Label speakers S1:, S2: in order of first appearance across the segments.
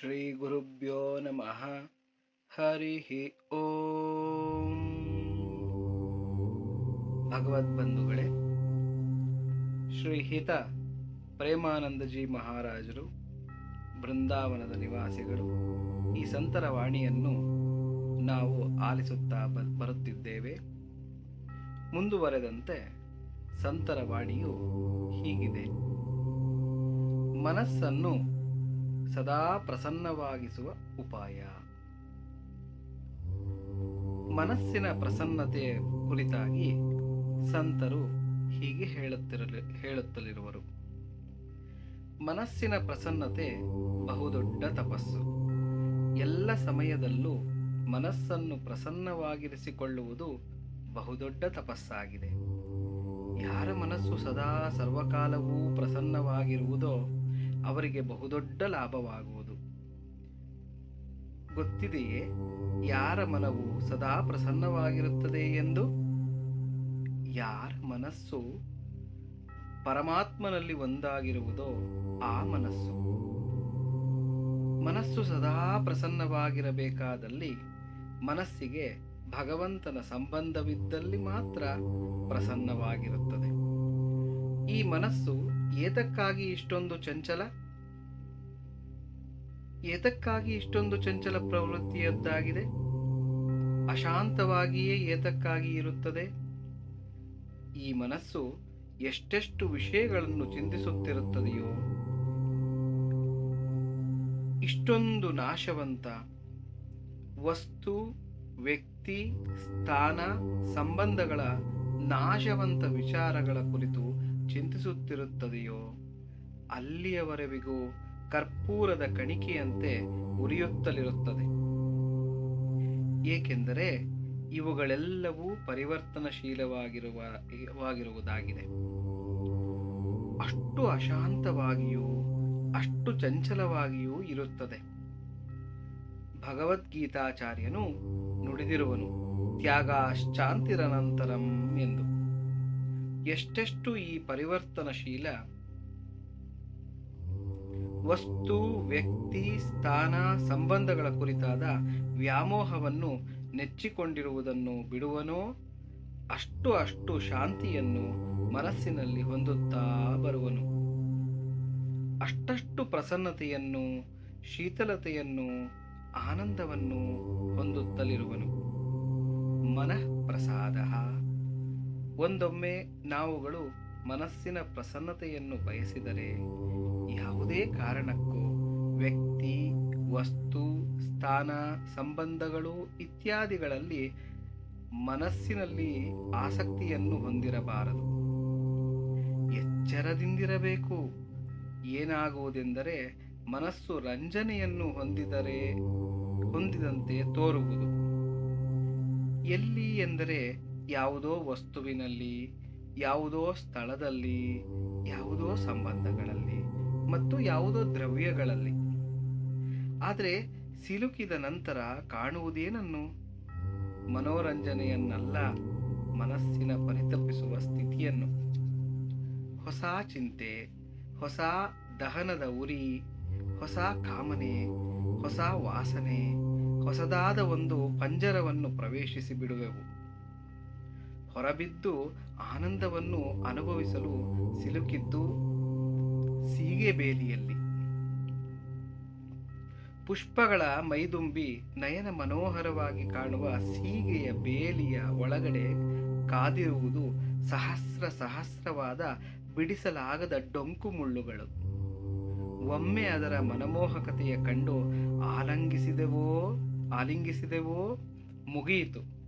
S1: ಶ್ರೀಗುರುಭ್ಯೋ ನಮಃ ಹರಿ ಓಂ ಭಗವದ್ ಬಂಧುಗಳೇ ಶ್ರೀಹಿತ ಪ್ರೇಮಾನಂದಜಿ ಮಹಾರಾಜರು, ಬೃಂದಾವನದ ನಿವಾಸಿಗಳು, ಈ ಸಂತರ ವಾಣಿಯನ್ನು ನಾವು ಆಲಿಸುತ್ತಾ ಬರುತ್ತಿದ್ದೇವೆ. ಮುಂದುವರೆದಂತೆ ಸಂತರ ವಾಣಿಯು ಹೀಗಿದೆ. ಮನಸ್ಸನ್ನು ಸದಾ ಪ್ರಸನ್ನವಾಗಿಸುವ ಉಪಾಯ. ಮನಸ್ಸಿನ ಪ್ರಸನ್ನತೆ ಕುರಿತಾಗಿ ಸಂತರು ಹೀಗೆ ಹೇಳುತ್ತಿರಲಿ, ಹೇಳುತ್ತಲಿರುವರು. ಮನಸ್ಸಿನ ಪ್ರಸನ್ನತೆ ಬಹುದೊಡ್ಡ ತಪಸ್ಸು. ಎಲ್ಲ ಸಮಯದಲ್ಲೂ ಮನಸ್ಸನ್ನು ಪ್ರಸನ್ನವಾಗಿರಿಸಿಕೊಳ್ಳುವುದು ಬಹುದೊಡ್ಡ ತಪಸ್ಸಾಗಿದೆ. ಯಾರ ಮನಸ್ಸು ಸದಾ ಸರ್ವಕಾಲವೂ ಪ್ರಸನ್ನವಾಗಿರುವುದೋ ಅವರಿಗೆ ಬಹುದೊಡ್ಡ ಲಾಭವಾಗುವುದು. ಗೊತ್ತಿದೆಯೇ? ಯಾರ ಮನವು ಸದಾ ಪ್ರಸನ್ನವಾಗಿರುತ್ತದೆ ಎಂದು? ಯಾರ ಮನಸ್ಸು ಪರಮಾತ್ಮನಲ್ಲಿ ಒಂದಾಗಿರುವುದೋ ಆ ಮನಸ್ಸು. ಮನಸ್ಸು ಸದಾ ಪ್ರಸನ್ನವಾಗಿರಬೇಕಾದಲ್ಲಿ ಮನಸ್ಸಿಗೆ ಭಗವಂತನ ಸಂಬಂಧವಿದ್ದಲ್ಲಿ ಮಾತ್ರ ಪ್ರಸನ್ನವಾಗಿರುತ್ತದೆ. ಈ ಮನಸ್ಸು ಏತಕ್ಕಾಗಿ ಇಷ್ಟೊಂದು ಚಂಚಲ? ಏತಕ್ಕಾಗಿ ಇಷ್ಟೊಂದು ಚಂಚಲ ಪ್ರವೃತ್ತಿಯದ್ದಾಗಿದೆ? ಅಶಾಂತವಾಗಿಯೇ ಏತಕ್ಕಾಗಿ ಇರುತ್ತದೆ? ಈ ಮನಸ್ಸು ಎಷ್ಟೆಷ್ಟು ವಿಷಯಗಳನ್ನು ಚಿಂತಿಸುತ್ತಿರುತ್ತದೆಯೋ? ಇಷ್ಟೊಂದು ನಾಶವಂತ. ವಸ್ತು, ವ್ಯಕ್ತಿ, ಸ್ಥಾನ, ಸಂಬಂಧಗಳ ನಾಶವಂತ ವಿಚಾರಗಳ ಕುರಿತು ಚಿಂತಿಸುತ್ತಿರುತ್ತದೆಯೋ? ಅಲ್ಲಿಯವರೆವಿಗೂ ಕರ್ಪೂರದ ಕಣಿಕೆಯಂತೆ ಉರಿಯುತ್ತಲಿರುತ್ತದೆ. ಏಕೆಂದರೆ ಇವುಗಳೆಲ್ಲವೂ ಪರಿವರ್ತನಶೀಲವಾಗಿರುವ ವಾಗಿರುವುದಾಗಿದೆ ಅಷ್ಟು ಅಶಾಂತವಾಗಿಯೂ, ಅಷ್ಟು ಚಂಚಲವಾಗಿಯೂ ಇರುತ್ತದೆ. ಭಗವದ್ಗೀತಾಚಾರ್ಯನು ನುಡಿದಿರುವನು, ತ್ಯಾಗಾಶ್ಚಾಂತಿರನಂತರಂ ಎಂದು. ಎಷ್ಟೆಷ್ಟು ಈ ಪರಿವರ್ತನಶೀಲ ವಸ್ತು, ವ್ಯಕ್ತಿ, ಸ್ಥಾನ, ಸಂಬಂಧಗಳ ಕುರಿತಾದ ವ್ಯಾಮೋಹವನ್ನು ನೆಚ್ಚಿಕೊಂಡಿರುವುದನ್ನು ಬಿಡುವನೋ? ಅಷ್ಟು ಅಷ್ಟು ಶಾಂತಿಯನ್ನು ಮನಸ್ಸಿನಲ್ಲಿ ಹೊಂದುತ್ತಾ ಬರುವನು. ಅಷ್ಟಷ್ಟು ಪ್ರಸನ್ನತೆಯನ್ನು, ಶೀತಲತೆಯನ್ನು, ಆನಂದವನ್ನು ಹೊಂದುತ್ತಲಿರುವನು. ಮನಃಪ್ರಸಾದ. ಒಂದೊಮ್ಮೆ ನಾವುಗಳು ಮನಸ್ಸಿನ ಪ್ರಸನ್ನತೆಯನ್ನು ಬಯಸಿದರೆ ಯಾವುದೇ ಕಾರಣಕ್ಕೂ ವ್ಯಕ್ತಿ, ವಸ್ತು, ಸ್ಥಾನ, ಸಂಬಂಧಗಳು ಇತ್ಯಾದಿಗಳಲ್ಲಿ ಮನಸ್ಸಿನಲ್ಲಿ ಆಸಕ್ತಿಯನ್ನು ಹೊಂದಿರಬಾರದು. ಎಚ್ಚರದಿಂದಿರಬೇಕು. ಏನಾಗುವುದೆಂದರೆ ಮನಸ್ಸು ರಂಜನೆಯನ್ನು ಹೊಂದಿದರೆ, ಹೊಂದಿದಂತೆ ತೋರುವುದು. ಎಲ್ಲಿ ಎಂದರೆ ಯಾವುದೋ ವಸ್ತುವಿನಲ್ಲಿ ಯಾವುದೋ ಸ್ಥಳದಲ್ಲಿ, ಯಾವುದೋ ಸಂಬಂಧಗಳಲ್ಲಿ ಮತ್ತು ಯಾವುದೋ ದ್ರವ್ಯಗಳಲ್ಲಿ. ಆದರೆ ಸಿಲುಕಿದ ನಂತರ ಕಾಣುವುದೇನನ್ನು? ಮನೋರಂಜನೆಯನ್ನಲ್ಲ, ಮನಸ್ಸಿನ ಪರಿತಪಿಸುವ ಸ್ಥಿತಿಯನ್ನು. ಹೊಸ ಚಿಂತೆ, ಹೊಸ ದಹನದ ಉರಿ, ಹೊಸ ಕಾಮನೆ, ಹೊಸ ವಾಸನೆ, ಹೊಸದಾದ ಒಂದು ಪಂಜರವನ್ನು ಪ್ರವೇಶಿಸಿ ಬಿಡುವೆವು. ಹೊರಬಿದ್ದು ಆನಂದವನ್ನು ಅನುಭವಿಸಲು ಸಿಲುಕಿದ್ದು ಸೀಗೆ ಬೇಲಿಯಲ್ಲಿ ಪುಷ್ಪಗಳ ಮೈದುಂಬಿ ನಯನ ಮನೋಹರವಾಗಿ ಕಾಣುವ ಸೀಗೆಯ ಬೇಲಿಯ ಒಳಗಡೆ ಕಾದಿರುವುದು ಸಹಸ್ರ ಸಹಸ್ರವಾದ ಬಿಡಿಸಲಾಗದ ಡೊಂಕು ಮುಳ್ಳುಗಳು. ಒಮ್ಮೆ ಅದರ ಮನಮೋಹಕತೆಯ ಕಂಡು ಆಲಂಗಿಸಿದೆವೋ, ಆಲಿಂಗಿಸಿದೆವೋ ಮುಗಿಯಿತು.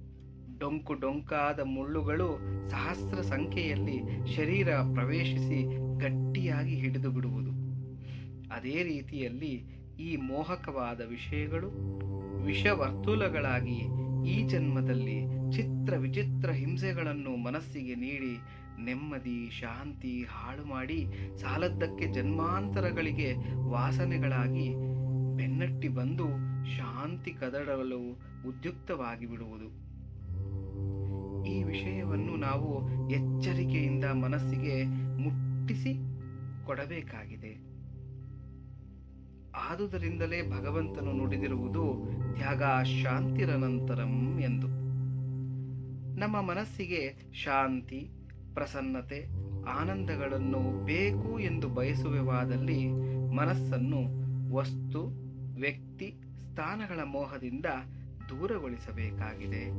S1: ಡೊಂಕು ಡೊಂಕಾದ ಮುಳ್ಳುಗಳು ಸಹಸ್ರ ಸಂಖ್ಯೆಯಲ್ಲಿ ಶರೀರ ಪ್ರವೇಶಿಸಿ ಗಟ್ಟಿಯಾಗಿ ಹಿಡಿದು ಬಿಡುವುದು. ಅದೇ ರೀತಿಯಲ್ಲಿ ಈ ಮೋಹಕವಾದ ವಿಷಯಗಳು ವಿಷವರ್ತುಲಗಳಾಗಿ ಈ ಜನ್ಮದಲ್ಲಿ ಚಿತ್ರ ವಿಚಿತ್ರ ಹಿಂಸೆಗಳನ್ನು ಮನಸ್ಸಿಗೆ ನೀಡಿ ನೆಮ್ಮದಿ, ಶಾಂತಿ ಹಾಳು ಮಾಡಿ ಸಾಲದ್ದಕ್ಕೆ ಜನ್ಮಾಂತರಗಳಿಗೆ ವಾಸನೆಗಳಾಗಿ ಬೆನ್ನಟ್ಟಿ ಬಂದು ಶಾಂತಿ ಕದಡಲು ಉದ್ಯುಕ್ತವಾಗಿ ಬಿಡುವುದು. ಈ ವಿಷಯವನ್ನು ನಾವು ಎಚ್ಚರಿಕೆಯಿಂದ ಮನಸ್ಸಿಗೆ ಮುಟ್ಟಿಸಿ ಕೊಡಬೇಕಾಗಿದೆ. ಆದುದರಿಂದಲೇ ಭಗವಂತನು ನುಡಿದಿರುವುದು ತ್ಯಾಗ ಶಾಂತಿರನಂತರಂ ಎಂದು. ನಮ್ಮ ಮನಸ್ಸಿಗೆ ಶಾಂತಿ, ಪ್ರಸನ್ನತೆ, ಆನಂದಗಳನ್ನು ಬೇಕು ಎಂದು ಬಯಸುವೆವಾದಲ್ಲಿ ಮನಸ್ಸನ್ನು ವಸ್ತು, ವ್ಯಕ್ತಿ, ಸ್ಥಾನಗಳ ಮೋಹದಿಂದ ದೂರಗೊಳಿಸಬೇಕಾಗಿದೆ.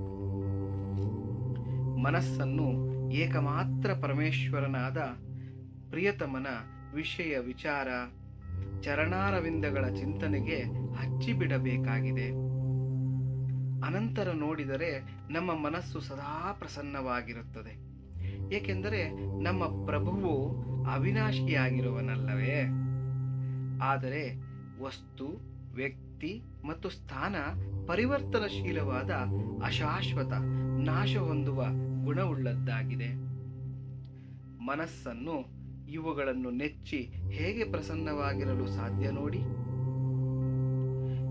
S1: ಮನಸ್ಸನ್ನು ಏಕಮಾತ್ರ ಪರಮೇಶ್ವರನಾದ ಪ್ರಿಯತಮನ ವಿಷಯ ವಿಚಾರ, ಚರಣಾರವಿಂದಗಳ ಚಿಂತನೆಗೆ ಹಚ್ಚಿಬಿಡಬೇಕಾಗಿದೆ. ಅನಂತರ ನೋಡಿದರೆ ನಮ್ಮ ಮನಸ್ಸು ಸದಾ ಪ್ರಸನ್ನವಾಗಿರುತ್ತದೆ. ಏಕೆಂದರೆ ನಮ್ಮ ಪ್ರಭುವು ಅವಿನಾಶಿಯಾಗಿರುವನಲ್ಲವೇ? ಆದರೆ ವಸ್ತು, ವ್ಯಕ್ತಿ ಮತ್ತು ಸ್ಥಾನ ಪರಿವರ್ತನಶೀಲವಾದ ಅಶಾಶ್ವತ ನಾಶ ಹೊಂದುವ ಗುಣವುಳ್ಳದ್ದಾಗಿದೆ. ಮನಸ್ಸನ್ನು ಇವುಗಳನ್ನು ನೆಚ್ಚಿ ಹೇಗೆ ಪ್ರಸನ್ನವಾಗಿರಲು ಸಾಧ್ಯ ನೋಡಿ.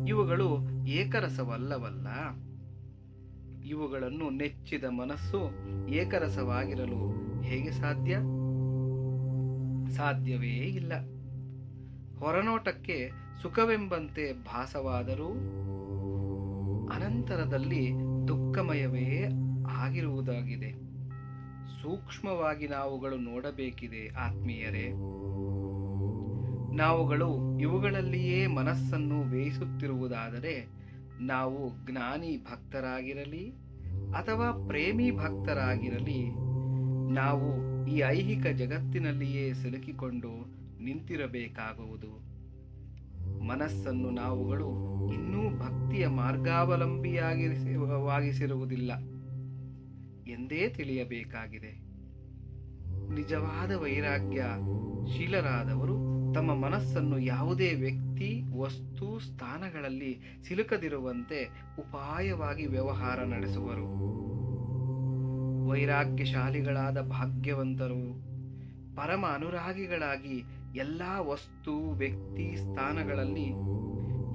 S1: ಇವುಗಳು ಏಕರಸವಲ್ಲವಲ್ಲ. ಇವುಗಳನ್ನು ನೆಚ್ಚಿದ ಮನಸ್ಸು ಏಕರಸವಾಗಿರಲು ಹೇಗೆ ಸಾಧ್ಯ? ಸಾಧ್ಯವೇ ಇಲ್ಲ. ಹೊರನೋಟಕ್ಕೆ ಸುಖವೆಂಬಂತೆ ಭಾಸವಾದರೂ ಅನಂತರದಲ್ಲಿ ದುಃಖಮಯವೇ ಆಗಿರುವುದಾಗಿದೆ. ಸೂಕ್ಷ್ಮವಾಗಿ ನಾವುಗಳು ನೋಡಬೇಕಿದೆ ಆತ್ಮೀಯರೇ. ನಾವುಗಳು ಇವುಗಳಲ್ಲಿಯೇ ಮನಸ್ಸನ್ನು ಬೇಯಿಸುತ್ತಿರುವುದಾದರೆ ನಾವು ಜ್ಞಾನಿ ಭಕ್ತರಾಗಿರಲಿ ಅಥವಾ ಪ್ರೇಮಿ ಭಕ್ತರಾಗಿರಲಿ, ನಾವು ಈ ಐಹಿಕ ಜಗತ್ತಿನಲ್ಲಿಯೇ ಸಿಲುಕಿಕೊಂಡು ನಿಂತಿರಬೇಕಾಗುವುದು. ಮನಸ್ಸನ್ನು ನಾವುಗಳು ಇನ್ನೂ ಭಕ್ತಿಯ ಮಾರ್ಗಾವಲಂಬಿಯಾಗಿರಿಸಿರುವುದಿಲ್ಲ ಎಂದೇ ತಿಳಿಯಬೇಕಾಗಿದೆ. ನಿಜವಾದ ವೈರಾಗ್ಯ ಶೀಲರಾದವರು ತಮ್ಮ ಮನಸ್ಸನ್ನು ಯಾವುದೇ ವ್ಯಕ್ತಿ, ವಸ್ತು, ಸ್ಥಾನಗಳಲ್ಲಿ ಸಿಲುಕದಿರುವಂತೆ ಉಪಾಯವಾಗಿ ವ್ಯವಹಾರ ನಡೆಸುವರು. ವೈರಾಗ್ಯಶಾಲಿಗಳಾದ ಭಾಗ್ಯವಂತರು ಪರಮ ಅನುರಾಗಿಗಳಾಗಿ ಎಲ್ಲ ವಸ್ತು, ವ್ಯಕ್ತಿ, ಸ್ಥಾನಗಳಲ್ಲಿ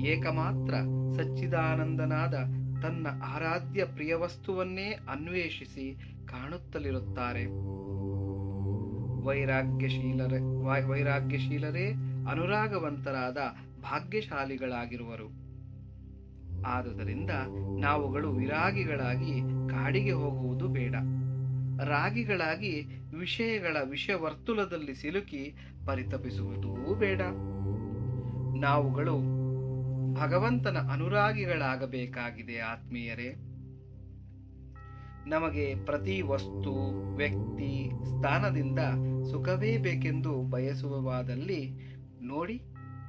S1: ಏಕಮಾತ್ರ ಸಚ್ಚಿದಾನಂದನಾದ ತನ್ನ ಆರಾಧ್ಯ ಪ್ರಿಯ ವಸ್ತುವನ್ನೇ ಅನ್ವೇಷಿಸಿ ಕಾಣುತ್ತಲಿರುತ್ತಾರೆ. ವೈರಾಗ್ಯಶೀಲರೇ ವೈರಾಗ್ಯಶೀಲರೇ ಅನುರಾಗವಂತರಾದ ಭಾಗ್ಯಶಾಲಿಗಳಾಗಿರುವರು. ಆದುದರಿಂದ ನಾವುಗಳು ವಿರಾಗಿಗಳಾಗಿ ಕಾಡಿಗೆ ಹೋಗುವುದು ಬೇಡ. ರಾಗಿಗಳಾಗಿ ವಿಷಯಗಳ ವಿಷವರ್ತುಲದಲ್ಲಿ ಸಿಲುಕಿ ಪರಿತಪಿಸುವುದೂ ಬೇಡ. ನಾವುಗಳು ಭಗವಂತನ ಅನುರಾಗಿಗಳಾಗಬೇಕಾಗಿದೆ ಆತ್ಮೀಯರೇ. ನಮಗೆ ಪ್ರತಿ ವಸ್ತು, ವ್ಯಕ್ತಿ, ಸ್ಥಾನದಿಂದ ಸುಖವೇ ಬೇಕೆಂದು ಬಯಸುವವಾದಲ್ಲಿ ನೋಡಿ,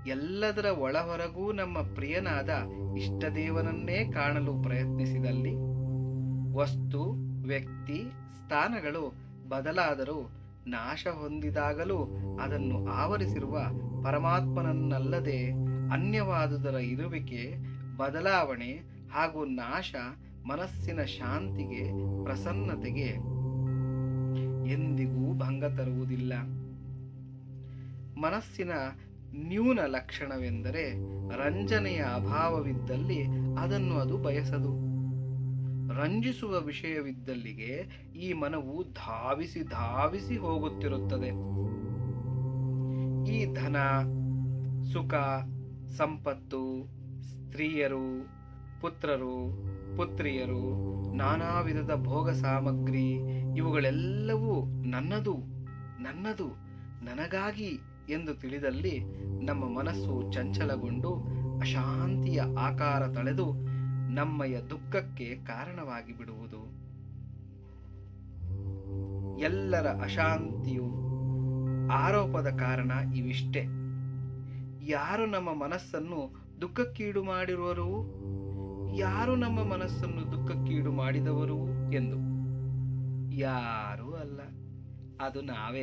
S1: ಎಲ್ಲದರ ಒಳಹೊರಗೂ ನಮ್ಮ ಪ್ರಿಯನಾದ ಇಷ್ಟದೇವನನ್ನೇ ಕಾಣಲು ಪ್ರಯತ್ನಿಸಿದಲ್ಲಿ. ವಸ್ತು, ವ್ಯಕ್ತಿ ಸ್ಥಾನಗಳು ಬದಲಾದರೂ ನಾಶ ಹೊಂದಿದಾಗಲೂ ಅದನ್ನು ಆವರಿಸಿರುವ ಪರಮಾತ್ಮನನ್ನಲ್ಲದೆ ಅನ್ಯವಾದುದರ ಇರುವಿಕೆ, ಬದಲಾವಣೆ ಹಾಗೂ ನಾಶ ಮನಸ್ಸಿನ ಶಾಂತಿಗೆ ಪ್ರಸನ್ನತೆಗೆ ಎಂದಿಗೂ ಭಂಗ ತರುವುದಿಲ್ಲ. ಮನಸ್ಸಿನ ನ್ಯೂನ ಲಕ್ಷಣವೆಂದರೆ ರಂಜನೆಯ ಅಭಾವವಿದ್ದಲ್ಲಿ ಅದನ್ನು ಅದು ಬಯಸದು. ರಂಜಿಸುವ ವಿಷಯವಿದ್ದಲ್ಲಿಗೆ ಈ ಮನವು ಧಾವಿಸಿ ಧಾವಿಸಿ ಹೋಗುತ್ತಿರುತ್ತದೆ. ಈ ಧನ, ಸುಖ, ಸಂಪತ್ತು, ಸ್ತ್ರೀಯರು, ಪುತ್ರರು, ಪುತ್ರಿಯರು, ನಾನಾ ವಿಧದ ಭೋಗ ಸಾಮಗ್ರಿ ಇವುಗಳೆಲ್ಲವೂ ನನ್ನದು ನನ್ನದು, ನನಗಾಗಿ ಎಂದು ತಿಳಿದಲ್ಲಿ ನಮ್ಮ ಮನಸ್ಸು ಚಂಚಲಗೊಂಡು ಅಶಾಂತಿಯ ಆಕಾರ ತಳೆದು ನಮ್ಮಯ ದುಃಖಕ್ಕೆ ಕಾರಣವಾಗಿ ಬಿಡುವುದು. ಎಲ್ಲರ ಅಶಾಂತಿಯು ಆರೋಪದ ಕಾರಣ ಇವಿಷ್ಟೇ. ಯಾರು ನಮ್ಮ ಮನಸ್ಸನ್ನು ದುಃಖಕ್ಕೀಡು ಮಾಡಿರುವರು? ಯಾರು ನಮ್ಮ ಮನಸ್ಸನ್ನು ದುಃಖಕ್ಕೀಡು ಮಾಡಿದವರು ಎಂದು? ಯಾರೂ ಅಲ್ಲ. ಅದು ನಾವೇ.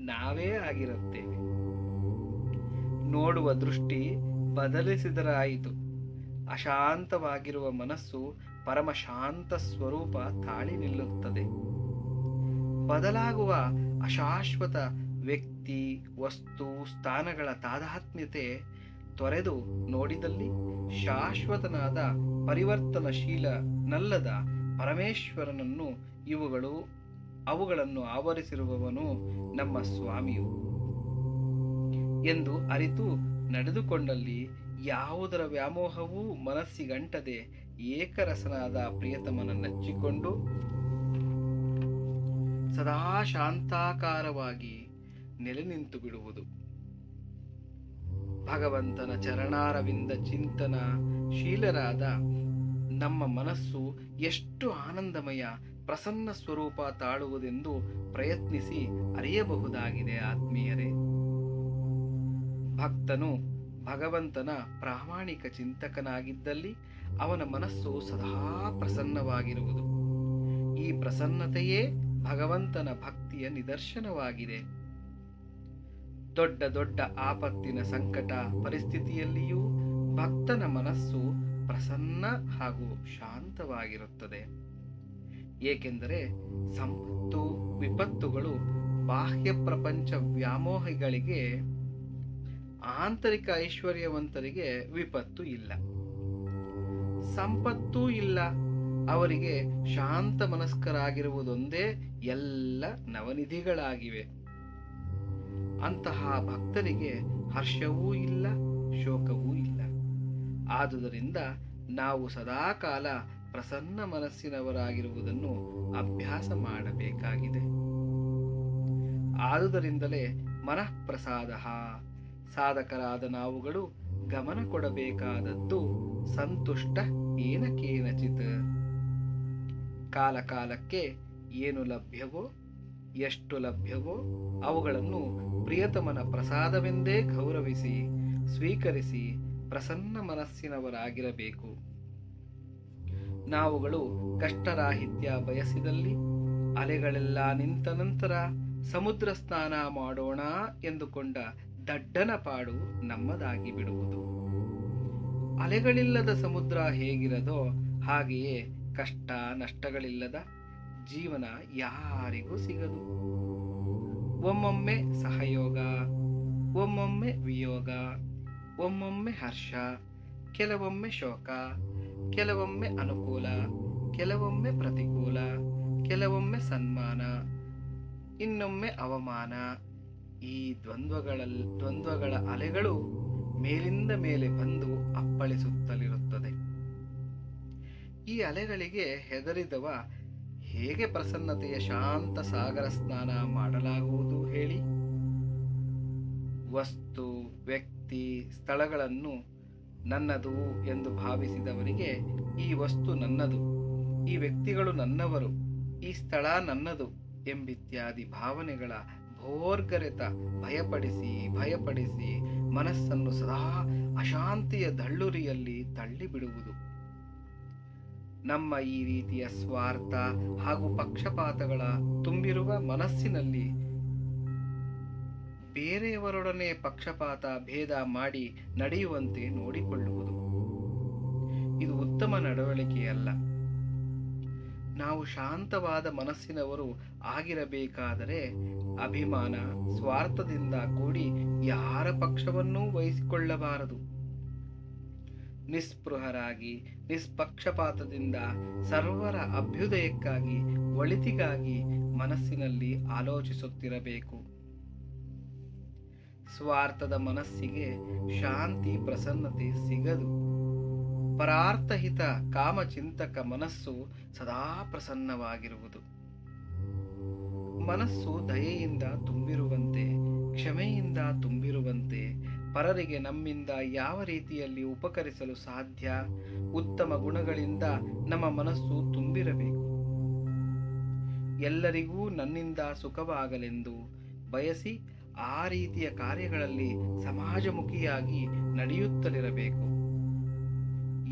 S1: ನಾವೇ ಆಗಿರುತ್ತೇವೆ. ನೋಡುವ ದೃಷ್ಟಿ ಬದಲಿಸಿದರಾಯಿತು. ಅಶಾಂತವಾಗಿರುವ ಮನಸ್ಸು ಪರಮ ಶಾಂತ ಸ್ವರೂಪ ತಾಳಿ ನಿಲ್ಲುತ್ತದೆ. ಬದಲಾಗುವ ಅಶಾಶ್ವತ ವ್ಯಕ್ತಿ, ವಸ್ತು, ಸ್ಥಾನಗಳ ತಾದಾತ್ಮ್ಯತೆ ತೊರೆದು ನೋಡಿದಲ್ಲಿ ಶಾಶ್ವತನಾದ ಪರಿವರ್ತನಶೀಲ ನಲ್ಲದ ಪರಮೇಶ್ವರನನ್ನು ಇವುಗಳು, ಅವುಗಳನ್ನು ಆವರಿಸಿರುವವನು ನಮ್ಮ ಸ್ವಾಮಿಯು. ಎಂದು ಅರಿತು ನಡೆದುಕೊಂಡಲ್ಲಿ ಯಾವುದರ ವ್ಯಾಮೋಹವೂ ಮನಸ್ಸಿಗಂಟದೆ ಏಕರಸನಾದ ಪ್ರಿಯತಮನ ನಚ್ಚಿಕೊಂಡು ಸದಾ ಶಾಂತಾಕಾರವಾಗಿ ನೆಲೆ ನಿಂತು ಬಿಡುವುದು. ಭಗವಂತನ ಚರಣಾರವಿಂದ ಚಿಂತನ ಶೀಲರಾದ ನಮ್ಮ ಮನಸ್ಸು ಎಷ್ಟು ಆನಂದಮಯ ಪ್ರಸನ್ನ ಸ್ವರೂಪ ತಾಳುವುದೆಂದು ಪ್ರಯತ್ನಿಸಿ ಅರಿಯಬಹುದಾಗಿದೆ ಆತ್ಮೀಯರೇ. ಭಕ್ತನು ಭಗವಂತನ ಪ್ರಾಮಾಣಿಕ ಚಿಂತಕನಾಗಿದ್ದಲ್ಲಿ ಅವನ ಮನಸ್ಸು ಸದಾ ಪ್ರಸನ್ನವಾಗಿರುವುದು. ಈ ಪ್ರಸನ್ನತೆಯೇ ಭಗವಂತನ ಭಕ್ತಿಯ ನಿದರ್ಶನವಾಗಿದೆ. ದೊಡ್ಡ ದೊಡ್ಡ ಆಪತ್ತಿನ ಸಂಕಟ ಪರಿಸ್ಥಿತಿಯಲ್ಲಿಯೂ ಭಕ್ತನ ಮನಸ್ಸು ಪ್ರಸನ್ನ ಹಾಗೂ ಶಾಂತವಾಗಿರುತ್ತದೆ. ಏಕೆಂದರೆ ಸಂಪತ್ತು, ವಿಪತ್ತುಗಳು ಬಾಹ್ಯ ಪ್ರಪಂಚ ವ್ಯಾಮೋಹಿಗಳಿಗೆ ಆಂತರಿಕ ಐಶ್ವರ್ಯವಂತರಿಗೆ ವಿಪತ್ತು ಇಲ್ಲ. ಸಂಪತ್ತೂ ಇಲ್ಲ. ಅವರಿಗೆ ಶಾಂತ ಮನಸ್ಕರಾಗಿರುವುದೊಂದೇ ಎಲ್ಲ ನವನಿಧಿಗಳಾಗಿವೆ. ಅಂತಹ ಭಕ್ತರಿಗೆ ಹರ್ಷವೂ ಇಲ್ಲ, ಶೋಕವೂ ಇಲ್ಲ. ಆದುದರಿಂದ ನಾವು ಸದಾಕಾಲ ಪ್ರಸನ್ನ ಮನಸ್ಸಿನವರಾಗಿರುವುದನ್ನು ಅಭ್ಯಾಸ ಮಾಡಬೇಕಾಗಿದೆ. ಆದುದರಿಂದಲೇ ಮನಃಪ್ರಸಾದ ಸಾಧಕರಾದ ನಾವುಗಳು ಗಮನ ಕೊಡಬೇಕಾದದ್ದು ಸಂತುಷ್ಟ ಏನಕೇನಚಿತ್ ಕಾಲಕಾಲಕ್ಕೆ ಏನು ಲಭ್ಯವೋ, ಎಷ್ಟು ಲಭ್ಯವೋ, ಅವುಗಳನ್ನು ಪ್ರಿಯತಮನ ಪ್ರಸಾದವೆಂದೇ ಗೌರವಿಸಿ, ಸ್ವೀಕರಿಸಿ ಪ್ರಸನ್ನ ಮನಸ್ಸಿನವರಾಗಿರಬೇಕು. ನಾವುಗಳು ಕಷ್ಟರಾಹಿತ್ಯ ಬಯಸಿದಲ್ಲಿ ಅಲೆಗಳೆಲ್ಲ ನಿಂತ ನಂತರ ಸಮುದ್ರ ಸ್ನಾನ ಮಾಡೋಣ ಎಂದುಕೊಂಡ ದಡ್ಡನ ಪಾಡು ನಮ್ಮದಾಗಿ ಬಿಡುವುದು. ಅಲೆಗಳಿಲ್ಲದ ಸಮುದ್ರ ಹೇಗಿರದೋ ಹಾಗೆಯೇ ಕಷ್ಟ ನಷ್ಟಗಳಿಲ್ಲದ ಜೀವನ ಯಾರಿಗೂ ಸಿಗದು. ಒಮ್ಮೊಮ್ಮೆ ಸಹಯೋಗ, ಒಮ್ಮೊಮ್ಮೆ ವಿಯೋಗ, ಒಮ್ಮೊಮ್ಮೆ ಹರ್ಷ, ಕೆಲವೊಮ್ಮೆ ಶೋಕ, ಕೆಲವೊಮ್ಮೆ ಅನುಕೂಲ, ಕೆಲವೊಮ್ಮೆ ಪ್ರತಿಕೂಲ, ಕೆಲವೊಮ್ಮೆ ಸನ್ಮಾನ, ಇನ್ನೊಮ್ಮೆ ಅವಮಾನ ಈ ದ್ವಂದ್ವಗಳ ದ್ವಂದ್ವಗಳ ಅಲೆಗಳು ಮೇಲಿಂದ ಮೇಲೆ ಬಂದು ಅಪ್ಪಳಿಸುತ್ತಲಿರುತ್ತದೆ. ಈ ಅಲೆಗಳಿಗೆ ಹೆದರಿದವ ಹೇಗೆ ಪ್ರಸನ್ನತೆಯ ಶಾಂತ ಸಾಗರ ಸ್ನಾನ ಮಾಡಲಾಗುವುದು ಹೇಳಿ? ವಸ್ತು, ವ್ಯಕ್ತಿ, ಸ್ಥಳಗಳನ್ನು ನನ್ನದು ಎಂದು ಭಾವಿಸಿದವರಿಗೆ ಈ ವಸ್ತು ನನ್ನದು, ಈ ವ್ಯಕ್ತಿಗಳು ನನ್ನವರು, ಈ ಸ್ಥಳ ನನ್ನದು ಎಂಬಿತ್ಯಾದಿ ಭಾವನೆಗಳ ಭೋರ್ಗರೆತ, ಭಯಪಡಿಸಿ ಭಯಪಡಿಸಿ ಮನಸ್ಸನ್ನು ಸದಾ ಅಶಾಂತಿಯ ದಳ್ಳುರಿಯಲ್ಲಿ ತಳ್ಳಿಬಿಡುವುದು. ನಮ್ಮ ಈ ರೀತಿಯ ಸ್ವಾರ್ಥ ಹಾಗೂ ಪಕ್ಷಪಾತಗಳ ತುಂಬಿರುವ ಮನಸ್ಸಿನಲ್ಲಿ ಬೇರೆಯವರೊಡನೆ ಪಕ್ಷಪಾತ, ಭೇದ ಮಾಡಿ ನಡೆಯುವಂತೆ ನೋಡಿಕೊಳ್ಳುವುದು. ಇದು ಉತ್ತಮ ನಡವಳಿಕೆಯಲ್ಲ. ನಾವು ಶಾಂತವಾದ ಮನಸ್ಸಿನವರು ಆಗಿರಬೇಕಾದರೆ ಅಭಿಮಾನ, ಸ್ವಾರ್ಥದಿಂದ ಕೂಡಿ ಯಾರ ಪಕ್ಷವನ್ನೂ ವಹಿಸಿಕೊಳ್ಳಬಾರದು. ನಿಸ್ಪೃಹರಾಗಿ ನಿಸ್ಪಕ್ಷಪಾತದಿಂದ ಸರ್ವರ ಅಭ್ಯುದಯಕ್ಕಾಗಿ, ಒಳಿತಿಗಾಗಿ ಮನಸ್ಸಿನಲ್ಲಿ ಆಲೋಚಿಸುತ್ತಿರಬೇಕು. ಸ್ವಾರ್ಥದ ಮನಸ್ಸಿಗೆ ಶಾಂತಿ, ಪ್ರಸನ್ನತೆ ಸಿಗದು. ಪರಾರ್ಥಹಿತ ಕಾಮಚಿಂತಕ ಮನಸ್ಸು ಸದಾ ಪ್ರಸನ್ನವಾಗಿರುವುದು. ಮನಸ್ಸು ದಯೆಯಿಂದ ತುಂಬಿರುವಂತೆ, ಕ್ಷಮೆಯಿಂದ ತುಂಬಿರುವಂತೆ, ಪರರಿಗೆ ನಮ್ಮಿಂದ ಯಾವ ರೀತಿಯಲ್ಲಿ ಉಪಕರಿಸಲು ಸಾಧ್ಯ, ಉತ್ತಮ ಗುಣಗಳಿಂದ ನಮ್ಮ ಮನಸ್ಸು ತುಂಬಿರಬೇಕು. ಎಲ್ಲರಿಗೂ ನನ್ನಿಂದ ಸುಖವಾಗಲೆಂದು ಬಯಸಿ ಆ ರೀತಿಯ ಕಾರ್ಯಗಳಲ್ಲಿ ಸಮಾಜಮುಖಿಯಾಗಿ ನಡೆಯುತ್ತಲಿರಬೇಕು.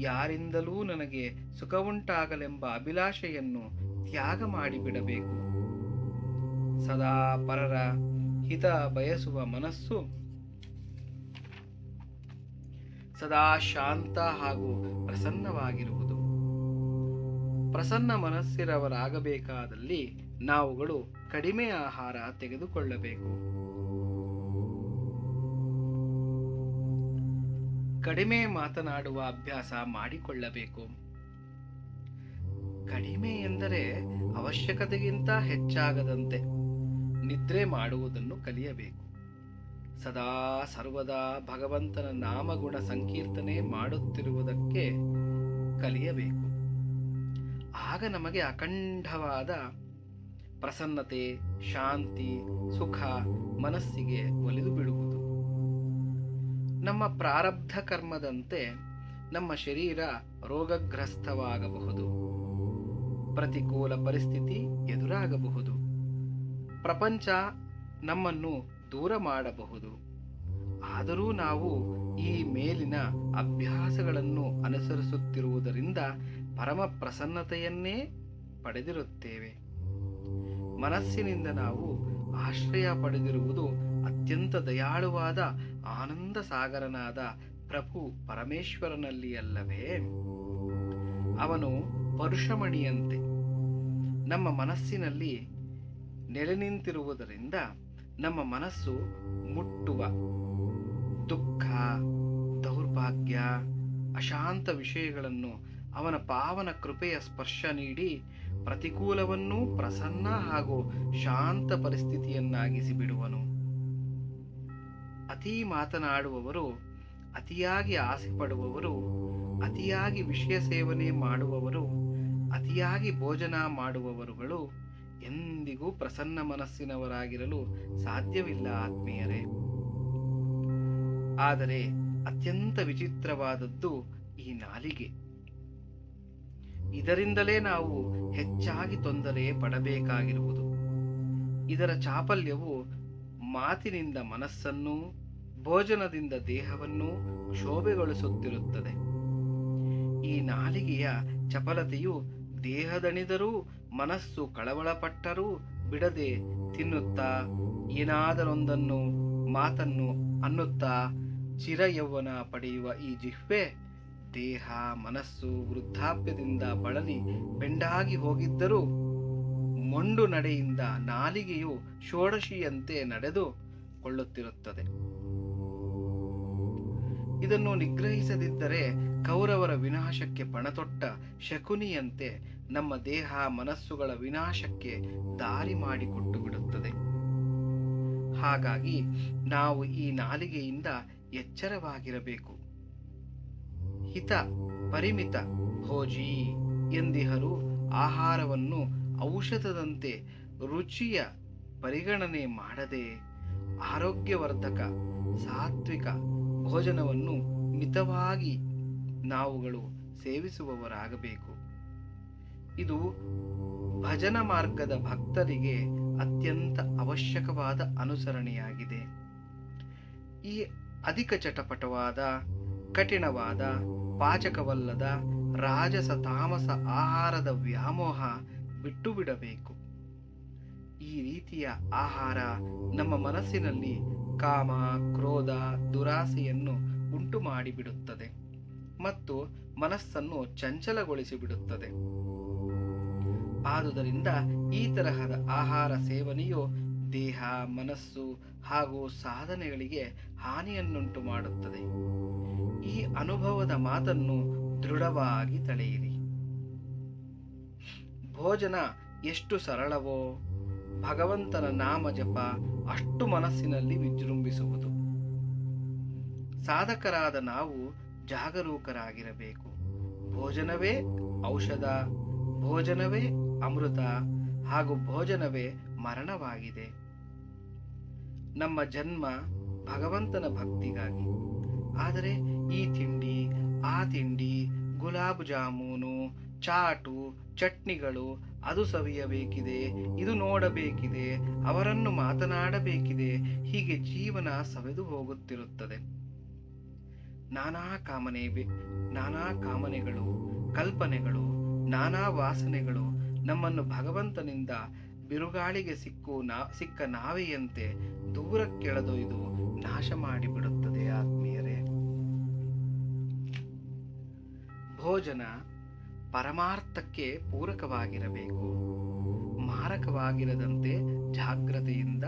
S1: ಯಾರಿಂದಲೂ ನನಗೆ ಸುಖವುಂಟಾಗಲೆಂಬ ಅಭಿಲಾಷೆಯನ್ನು ತ್ಯಾಗ ಮಾಡಿಬಿಡಬೇಕು. ಸದಾ ಪರರ ಹಿತ ಬಯಸುವ ಮನಸ್ಸು ಸದಾ ಶಾಂತ ಹಾಗೂ ಪ್ರಸನ್ನವಾಗಿರುವುದು. ಪ್ರಸನ್ನ ಮನಸ್ಸಿರವರಾಗಬೇಕಾದಲ್ಲಿ ನಾವುಗಳು ಕಡಿಮೆ ಆಹಾರ ತೆಗೆದುಕೊಳ್ಳಬೇಕು. ಕಡಿಮೆ ಮಾತನಾಡುವ ಅಭ್ಯಾಸ ಮಾಡಿಕೊಳ್ಳಬೇಕು. ಕಡಿಮೆ ಎಂದರೆ ಅವಶ್ಯಕತೆಗಿಂತ ಹೆಚ್ಚಾಗದಂತೆ ನಿದ್ರೆ ಮಾಡುವುದನ್ನು ಕಲಿಯಬೇಕು. ಸದಾ ಸರ್ವದಾ ಭಗವಂತನ ನಾಮಗುಣ ಸಂಕೀರ್ತನೆ ಮಾಡುತ್ತಿರುವುದಕ್ಕೆ ಕಲಿಯಬೇಕು. ಆಗ ನಮಗೆ ಅಖಂಡವಾದ ಪ್ರಸನ್ನತೆ, ಶಾಂತಿ, ಸುಖ ಮನಸ್ಸಿಗೆ ಒಲಿದು ಬಿಡುವುದು. ನಮ್ಮ ಪ್ರಾರಬ್ಧ ಕರ್ಮದಂತೆ ನಮ್ಮ ಶರೀರ ರೋಗಗ್ರಸ್ತವಾಗಬಹುದು. ಪ್ರತಿಕೂಲ ಪರಿಸ್ಥಿತಿ ಎದುರಾಗಬಹುದು. ಪ್ರಪಂಚ ನಮ್ಮನ್ನು ದೂರ ಮಾಡಬಹುದು. ಆದರೂ ನಾವು ಈ ಮೇಲಿನ ಅಭ್ಯಾಸಗಳನ್ನು ಅನುಸರಿಸುತ್ತಿರುವುದರಿಂದ ಪರಮ ಪ್ರಸನ್ನತೆಯನ್ನೇ ಪಡೆದಿರುತ್ತೇವೆ. ಮನಸ್ಸಿನಿಂದ ನಾವು ಆಶ್ರಯ ಪಡೆದಿರುವುದು ಅತ್ಯಂತ ದಯಾಳುವಾದ ಆನಂದ ಸಾಗರನಾದ ಪ್ರಭು ಪರಮೇಶ್ವರನಲ್ಲಿ ಅಲ್ಲವೇ? ಅವನು ಪರುಷಮಣಿಯಂತೆ. ನಮ್ಮ ಮನಸ್ಸಿನಲ್ಲಿ ನೆಲೆ ನಿಂತಿರುವುದರಿಂದ ನಮ್ಮ ಮನಸ್ಸು ಮುಟ್ಟುವ ದುಃಖ ದೌರ್ಭಾಗ್ಯ ಅಶಾಂತ ವಿಷಯಗಳನ್ನು ಅವನ ಪಾವನ ಕೃಪೆಯ ಸ್ಪರ್ಶ ನೀಡಿ ಪ್ರತಿಕೂಲವನ್ನೂ ಪ್ರಸನ್ನ ಹಾಗೂ ಶಾಂತ ಪರಿಸ್ಥಿತಿಯನ್ನಾಗಿಸಿ ಬಿಡುವನು ಅತಿ ಮಾತನಾಡುವವರು, ಅತಿಯಾಗಿ ಆಸೆ ಪಡುವವರು ಅತಿಯಾಗಿ ವಿಷಯ ಸೇವನೆ ಮಾಡುವವರು, ಅತಿಯಾಗಿ ಭೋಜನ ಮಾಡುವವರುಗಳು ಎಂದಿಗೂ ಪ್ರಸನ್ನ ಮನಸ್ಸಿನವರಾಗಿರಲು ಸಾಧ್ಯವಿಲ್ಲ ಆತ್ಮೀಯರೇ. ಆದರೆ ಅತ್ಯಂತ ವಿಚಿತ್ರವಾದದ್ದು ಈ ನಾಲಿಗೆ. ಇದರಿಂದಲೇ ನಾವು ಹೆಚ್ಚಾಗಿ ತೊಂದರೆ ಪಡಬೇಕಾಗಿರುವುದು. ಇದರ ಚಾಪಲ್ಯವು ಮಾತಿನಿಂದ ಮನಸ್ಸನ್ನು ಭೋಜನದಿಂದ ದೇಹವನ್ನು ಕ್ಷೋಭೆಗೊಳಿಸುತ್ತಿರುತ್ತದೆ ಈ ನಾಲಿಗೆಯ ಚಪಲತೆಯು ದೇಹದಣಿದರೂ ಮನಸ್ಸು ಕಳವಳಪಟ್ಟರೂ ಬಿಡದೆ ತಿನ್ನುತ್ತಾ ಏನಾದರೊಂದನ್ನು ಮಾತನ್ನು ಅನ್ನುತ್ತಾ ಚಿರಯೌವನ ಪಡೆಯುವ ಈ ಜಿಹ್ವೆ ದೇಹ ಮನಸ್ಸು ವೃದ್ಧಾಪ್ಯದಿಂದ ಬಳಲಿ ಬೆಂಡಾಗಿ ಹೋಗಿದ್ದರೂ ಮೊಂಡು ನಡೆಯಿಂದ ನಾಲಿಗೆಯು ಷೋಡಶಿಯಂತೆ ನಡೆದು ಕೊಳ್ಳುತ್ತಿರುತ್ತದೆ ಇದನ್ನು ನಿಗ್ರಹಿಸದಿದ್ದರೆ ಕೌರವರ ವಿನಾಶಕ್ಕೆ ಪಣತೊಟ್ಟ ಶಕುನಿಯಂತೆ ನಮ್ಮ ದೇಹ ಮನಸ್ಸುಗಳ ವಿನಾಶಕ್ಕೆ ದಾರಿ ಮಾಡಿಕೊಟ್ಟು ಬಿಡುತ್ತದೆ. ಹಾಗಾಗಿ ನಾವು ಈ ನಾಲಿಗೆಯಿಂದ ಎಚ್ಚರವಾಗಿರಬೇಕು. ಹಿತ ಪರಿಮಿತ ಭೋಜಿ ಎಂದಿಹರು ಆಹಾರವನ್ನು ಔಷಧದಂತೆ ರುಚಿಯ ಪರಿಗಣನೆ ಮಾಡದೆ ಆರೋಗ್ಯವರ್ಧಕ ಸಾತ್ವಿಕ ಭೋಜನವನ್ನು ಮಿತವಾಗಿ ನಾವುಗಳು ಸೇವಿಸುವವರಾಗಬೇಕು. ಇದು ಭಜನ ಮಾರ್ಗದ ಭಕ್ತರಿಗೆ ಅತ್ಯಂತ ಅವಶ್ಯಕವಾದ ಅನುಸರಣೆಯಾಗಿದೆ. ಈ ಅಧಿಕ ಚಟಪಟವಾದ, ಕಠಿಣವಾದ, ಪಾಚಕವಲ್ಲದ ರಾಜಸ ತಾಮಸ ಆಹಾರದ ವ್ಯಾಮೋಹ ಬಿಟ್ಟು ಬಿಡಬೇಕು ಈ ರೀತಿಯ ಆಹಾರ ನಮ್ಮ ಮನಸ್ಸಿನಲ್ಲಿ ಕಾಮ, ಕ್ರೋಧ, ದುರಾಸೆಯನ್ನು ಉಂಟು ಮಾಡಿಬಿಡುತ್ತದೆ ಮತ್ತು ಮನಸ್ಸನ್ನು ಚಂಚಲಗೊಳಿಸಿಬಿಡುತ್ತದೆ. ಆದುದರಿಂದ ಈ ತರಹದ ಆಹಾರ ಸೇವನೆಯು ದೇಹ, ಮನಸ್ಸು ಹಾಗೂ ಸಾಧನೆಗಳಿಗೆ ಹಾನಿಯನ್ನುಂಟು ಮಾಡುತ್ತದೆ ಈ ಅನುಭವದ ಮಾತನ್ನು ದೃಢವಾಗಿ ತಳೆಯಿರಿ. ಭೋಜನ ಎಷ್ಟು ಸರಳವೋ ಭಗವಂತನ ನಾಮ ಜಪ ಅಷ್ಟು ಮನಸ್ಸಿನಲ್ಲಿ ವಿಜೃಂಭಿಸುವುದು. ಸಾಧಕರಾದ ನಾವು ಜಾಗರೂಕರಾಗಿರಬೇಕು. ಭೋಜನವೇ ಔಷಧ, ಭೋಜನವೇ ಅಮೃತ ಹಾಗೂ ಭೋಜನವೇ ಮರಣವಾಗಿದೆ. ನಮ್ಮ ಜನ್ಮ ಭಗವಂತನ ಭಕ್ತಿಗಾಗಿ. ಆದರೆ ಈ ತಿಂಡಿ, ಆ ತಿಂಡಿ, ಗುಲಾಬ್ ಜಾಮೂನು, ಚಾಟು, ಚಟ್ನಿಗಳು ಅದು ಸವಿಯಬೇಕಿದೆ, ಇದು ನೋಡಬೇಕಿದೆ, ಅವರನ್ನು ಮಾತನಾಡಬೇಕಿದೆ, ಹೀಗೆ ಜೀವನ ಸವೆದು ಹೋಗುತ್ತಿರುತ್ತದೆ. ನಾನಾ ಕಾಮನೆ ನಾನಾ ಕಾಮನೆಗಳು, ಕಲ್ಪನೆಗಳು, ನಾನಾ ವಾಸನೆಗಳು ನಮ್ಮನ್ನು ಭಗವಂತನಿಂದ ಬಿರುಗಾಳಿಗೆ ಸಿಕ್ಕು ನಾ, ಸಿಕ್ಕ ನಾವೆಯಂತೆ ದೂರಕ್ಕೆಳೆದೊಯ್ದು ನಾಶ ಮಾಡಿಬಿಡುತ್ತದೆ ಆತ್ಮೀಯರೇ. ಭೋಜನ ಪರಮಾರ್ಥಕ್ಕೆ ಪೂರಕವಾಗಿರಬೇಕು. ಮಾರಕವಾಗಿರದಂತೆ ಜಾಗ್ರತೆಯಿಂದ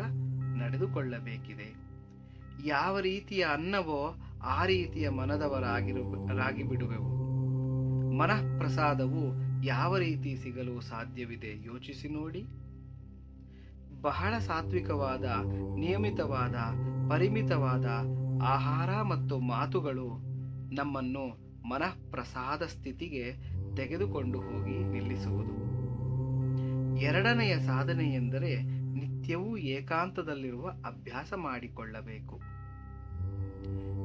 S1: ನಡೆದುಕೊಳ್ಳಬೇಕಿದೆ. ಯಾವ ರೀತಿಯ ಅನ್ನವೋ ಆ ರೀತಿಯ ಮನದವರಾಗಿರು, ರಾಗಿಬಿಡುವೆವು. ಮನಃಪ್ರಸಾದವು ಯಾವ ರೀತಿ ಸಿಗಲು ಸಾಧ್ಯವಿದೆ ಯೋಚಿಸಿ ನೋಡಿ. ಬಹಳ ಸಾತ್ವಿಕವಾದ, ನಿಯಮಿತವಾದ, ಪರಿಮಿತವಾದ ಆಹಾರ ಮತ್ತು ಮಾತುಗಳು ನಮ್ಮನ್ನು ಮನಃಪ್ರಸಾದ ಸ್ಥಿತಿಗೆ ತೆಗೆದುಕೊಂಡು ಹೋಗಿ ನಿಲ್ಲಿಸುವುದು. ಎರಡನೆಯ ಸಾಧನೆ ಎಂದರೆ ನಿತ್ಯವೂ ಏಕಾಂತದಲ್ಲಿರುವ ಅಭ್ಯಾಸ ಮಾಡಿಕೊಳ್ಳಬೇಕು.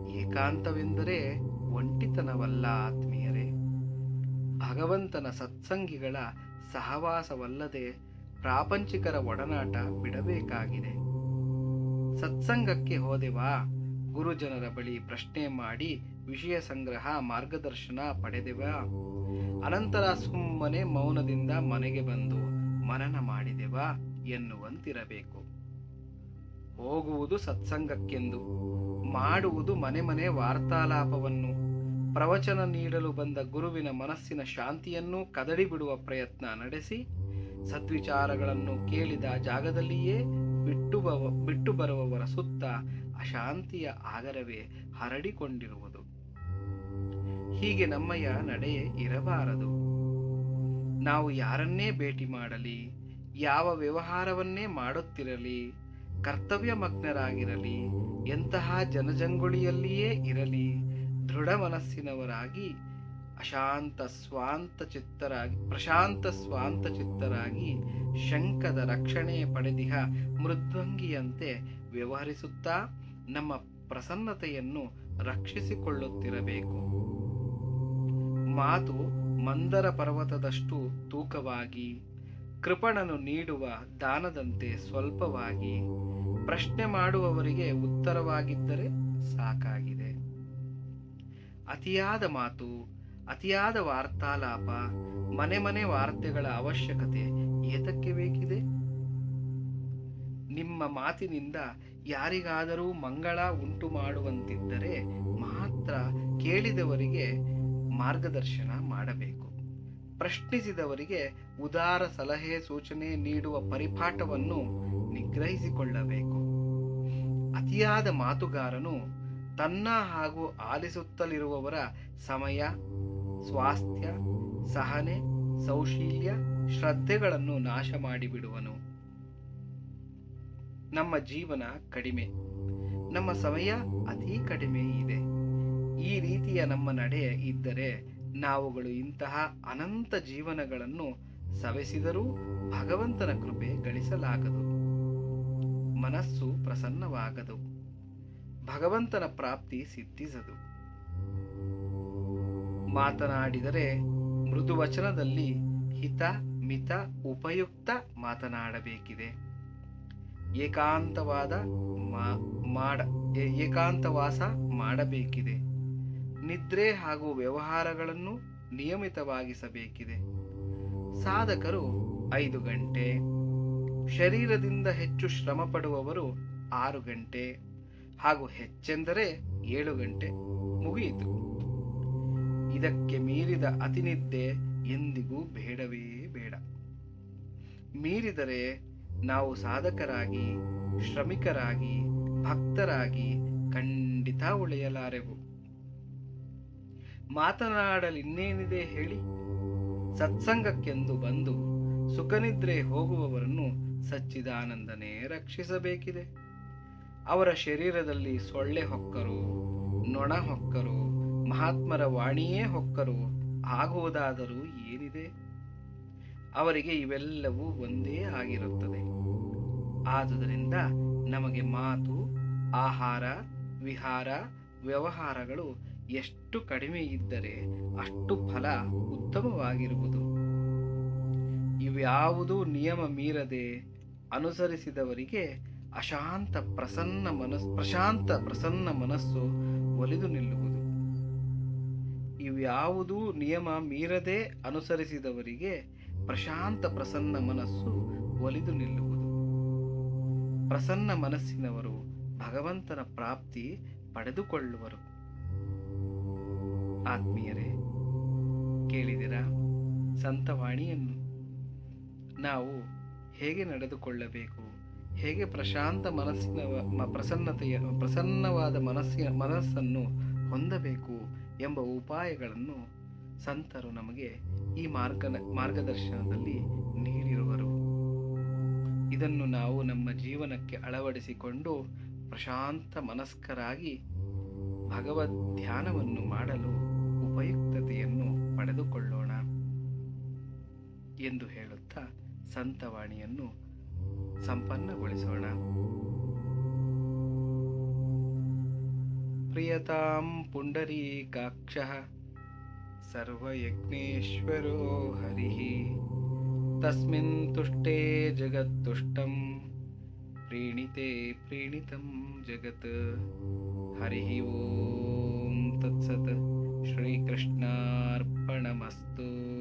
S1: ಏಕಾಂತವೆಂದರೆ ಒಂಟಿತನವಲ್ಲ ಆತ್ಮೀಯರೇ. ಭಗವಂತನ ಸತ್ಸಂಗಿಗಳ ಸಹವಾಸವಲ್ಲದೆ ಪ್ರಾಪಂಚಿಕರ ಒಡನಾಟ ಬಿಡಬೇಕಾಗಿದೆ. ಸತ್ಸಂಗಕ್ಕೆ ಹೋದೆವಾ? ಗುರುಜನರ ಬಳಿ ಪ್ರಶ್ನೆ ಮಾಡಿ ವಿಷಯ ಸಂಗ್ರಹ, ಮಾರ್ಗದರ್ಶನ ಪಡೆದೆವ. ಅನಂತರ ಸುಮ್ಮನೆ ಮೌನದಿಂದ ಮನೆಗೆ ಬಂದು ಮನನ ಮಾಡಿದೆವ ಎನ್ನುವಂತಿರಬೇಕು. ಹೋಗುವುದು ಸತ್ಸಂಗಕ್ಕೆಂದು, ಮಾಡುವುದು ಮನೆ ಮನೆ ವಾರ್ತಾಲಾಪವನ್ನು, ಪ್ರವಚನ ನೀಡಲು ಬಂದ ಗುರುವಿನ ಮನಸ್ಸಿನ ಶಾಂತಿಯನ್ನು ಕದಡಿ ಬಿಡುವ ಪ್ರಯತ್ನ ನಡೆಸಿ, ಸದ್ವಿಚಾರಗಳನ್ನು ಕೇಳಿದ ಜಾಗದಲ್ಲಿಯೇ ಬಿಟ್ಟು ಬಿಟ್ಟು ಬರುವವರ ಸುತ್ತ ಅಶಾಂತಿಯ ಆಗರವೇ ಹರಡಿಕೊಂಡಿರುವುದು. ಹೀಗೆ ನಮ್ಮಯ್ಯ ನಡೆ ಇರಬಾರದು. ನಾವು ಯಾರನ್ನೇ ಭೇಟಿ ಮಾಡಲಿ, ಯಾವ ವ್ಯವಹಾರವನ್ನೇ ಮಾಡುತ್ತಿರಲಿ ಕರ್ತವ್ಯಮಗ್ನರಾಗಿರಲಿ ಎಂತಹ ಜನಜಂಗುಳಿಯಲ್ಲಿಯೇ ಇರಲಿ, ದೃಢ ಮನಸ್ಸಿನವರಾಗಿ, ಅಶಾಂತ ಸ್ವಾಂತ ಚಿತ್ತರಾಗಿ, ಪ್ರಶಾಂತ ಸ್ವಾಂತ ಚಿತ್ತರಾಗಿ ಶಂಕದ ರಕ್ಷಣೆ ಪಡೆದಿಹ ಮೃದ್ವಂಗಿಯಂತೆ ವ್ಯವಹರಿಸುತ್ತಾ ನಮ್ಮ ಪ್ರಸನ್ನತೆಯನ್ನು ರಕ್ಷಿಸಿಕೊಳ್ಳುತ್ತಿರಬೇಕು. ಮಾತು ಮಂದರ ಪರ್ವತದಷ್ಟು ತೂಕವಾಗಿ, ಕೃಪಣನು ನೀಡುವ ದಾನದಂತೆ ಸ್ವಲ್ಪವಾಗಿ, ಪ್ರಶ್ನೆ ಮಾಡುವವರಿಗೆ ಉತ್ತರವಾಗಿದ್ದರೆ ಸಾಕಾಗಿದೆ. ಅತಿಯಾದ ಮಾತು, ಅತಿಯಾದ ವಾರ್ತಾಲಾಪ, ಮನೆ ಮನೆ ವಾರ್ತೆಗಳ ಅವಶ್ಯಕತೆ ಏತಕ್ಕೆ ಬೇಕಿದೆ? ನಿಮ್ಮ ಮಾತಿನಿಂದ ಯಾರಿಗಾದರೂ ಮಂಗಳ ಉಂಟು ಮಾಡುವಂತಿದ್ದರೆ ಮಾತ್ರ ಕೇಳಿದವರಿಗೆ ಮಾರ್ಗದರ್ಶನ ಮಾಡಬೇಕು. ಪ್ರಶ್ನಿಸಿದವರಿಗೆ ಉದಾರ ಸಲಹೆ, ಸೂಚನೆ ನೀಡುವ ಪರಿಪಾಠವನ್ನು ನಿಗ್ರಹಿಸಿಕೊಳ್ಳಬೇಕು. ಅತಿಯಾದ ಮಾತುಗಾರನು ತನ್ನ ಹಾಗೂ ಆಲಿಸುತ್ತಲಿರುವವರ ಸಮಯ, ಸ್ವಾಸ್ಥ್ಯ, ಸಹನೆ, ಸೌಶೀಲ್ಯ, ಶ್ರದ್ಧೆಗಳನ್ನು ನಾಶ ಮಾಡಿಬಿಡುವನು. ನಮ್ಮ ಜೀವನ ಕಡಿಮೆ. ನಮ್ಮ ಸಮಯ ಅತಿ ಕಡಿಮೆ ಇದೆ. ಈ ರೀತಿಯ ನಮ್ಮ ನಡೆ ಇದ್ದರೆ ನಾವುಗಳು ಇಂತಹ ಅನಂತ ಜೀವನಗಳನ್ನು ಸವೆಸಿದರೂ ಭಗವಂತನ ಕೃಪೆ ಗಳಿಸಲಾಗದು. ಮನಸ್ಸು ಪ್ರಸನ್ನವಾಗದು. ಭಗವಂತನ ಪ್ರಾಪ್ತಿ ಸಿದ್ಧಿಸದು. ಮಾತನಾಡಿದರೆ ಮೃದುವಚನದಲ್ಲಿ ಹಿತ, ಮಿತ, ಉಪಯುಕ್ತ ಮಾತನಾಡಬೇಕಿದೆ. ಏಕಾಂತವಾದ ಮಾಡ ಏಕಾಂತವಾಸ ಮಾಡಬೇಕಿದೆ. ನಿದ್ರೆ ಹಾಗೂ ವ್ಯವಹಾರಗಳನ್ನು ನಿಯಮಿತವಾಗಿಸಬೇಕಿದೆ. ಸಾಧಕರು ಐದು ಗಂಟೆ, ಶರೀರದಿಂದ ಹೆಚ್ಚು ಶ್ರಮ ಪಡುವವರು ಆರು ಗಂಟೆ ಹಾಗೂ ಹೆಚ್ಚೆಂದರೆ ಏಳು ಗಂಟೆ ಮುಗಿಯಿತು. ಇದಕ್ಕೆ ಮೀರಿದ ಅತಿನಿದ್ದೆ ಎಂದಿಗೂ ಬೇಡವೇ ಬೇಡ. ಮೀರಿದರೆ ನಾವು ಸಾಧಕರಾಗಿ, ಶ್ರಮಿಕರಾಗಿ, ಭಕ್ತರಾಗಿ ಖಂಡಿತ ಉಳಿಯಲಾರೆವು. ಮಾತನಾಡಲಿನ್ನೇನಿದೆ ಹೇಳಿ? ಸತ್ಸಂಗಕ್ಕೆಂದು ಬಂದು ಸುಖನಿದ್ರೆ ಹೋಗುವವರನ್ನು ಸಚ್ಚಿದಾನಂದನೇ ರಕ್ಷಿಸಬೇಕಿದೆ. ಅವರ ಶರೀರದಲ್ಲಿ ಸೊಳ್ಳೆ ಹೊಕ್ಕರು, ನೊಣ ಹೊಕ್ಕರು, ಮಹಾತ್ಮರ ವಾಣಿಯೇ ಹೊಕ್ಕರು ಆಗುವುದಾದರೂ ಏನಿದೆ? ಅವರಿಗೆ ಇವೆಲ್ಲವೂ ಒಂದೇ ಆಗಿರುತ್ತದೆ. ಆದುದರಿಂದ ನಮಗೆ ಮಾತು, ಆಹಾರ, ವಿಹಾರ, ವ್ಯವಹಾರಗಳು ಎಷ್ಟು ಕಡಿಮೆ ಇದ್ದರೆ ಅಷ್ಟು ಫಲ ಉತ್ತಮವಾಗಿರುವುದು. ಇವ್ಯಾವುದೂ ನಿಯಮ ಮೀರದೆ ಅನುಸರಿಸಿದವರಿಗೆ ಅಶಾಂತ ಪ್ರಸನ್ನ ಮನಸ್ ಪ್ರಶಾಂತ ಪ್ರಸನ್ನ ಮನಸ್ಸು ಒಲಿದು ನಿಲ್ಲುವುದು. ಇವ್ಯಾವುದೂ ನಿಯಮ ಮೀರದೆ ಅನುಸರಿಸಿದವರಿಗೆ ಪ್ರಶಾಂತ ಪ್ರಸನ್ನ ಮನಸ್ಸು ಒಲಿದು ನಿಲ್ಲುವುದು. ಪ್ರಸನ್ನ ಮನಸ್ಸಿನವರು ಭಗವಂತನ ಪ್ರಾಪ್ತಿ ಪಡೆದುಕೊಳ್ಳುವರು. ಆತ್ಮೀಯರೇ ಕೇಳಿದಿರಾ ಸಂತವಾಣಿಯನ್ನು ನಾವು ಹೇಗೆ ನಡೆದುಕೊಳ್ಳಬೇಕು? ಹೇಗೆ ಪ್ರಶಾಂತ ಮನಸ್ಸಿನ ಪ್ರಸನ್ನತೆಯ, ಪ್ರಸನ್ನವಾದ ಮನಸ್ಸಿನ, ಮನಸ್ಸನ್ನು ಹೊಂದಬೇಕು ಎಂಬ ಉಪಾಯಗಳನ್ನು ಸಂತರು ನಮಗೆ ಈ ಮಾರ್ಗ ಮಾರ್ಗದರ್ಶನದಲ್ಲಿ ನೀಡಿರುವರು. ಇದನ್ನು ನಾವು ನಮ್ಮ ಜೀವನಕ್ಕೆ ಅಳವಡಿಸಿಕೊಂಡು ಪ್ರಶಾಂತ ಮನಸ್ಕರಾಗಿ ಭಗವದ್ ಧ್ಯಾನವನ್ನು ಮಾಡಲು ಉಪಯುಕ್ತತೆಯನ್ನು ಪಡೆದುಕೊಳ್ಳೋಣ ಎಂದು ಹೇಳುತ್ತಾ ಸಂತವಾಣಿಯನ್ನು ಸಂಪನ್ನಗೊಳಿಸೋಣ. ಪ್ರಿಯತಾಂ ಪುಂಡರೀಕಾಕ್ಷ ಸರ್ವಯಜ್ಞೇಶ್ವರೋ ಹರಿ ತಸ್ಮಿನ್ ತುಷ್ಟೇ ಜಗತ್ತುಷ್ಟಂ ಪ್ರೀಣಿತೆ ಪ್ರೀಣಿತಂ ಜಗತ್ ಹರಿ ಓಂ ತತ್ಸತ್. ಶ್ರೀಕೃಷ್ಣಾರ್ಪಣಮಸ್ತು.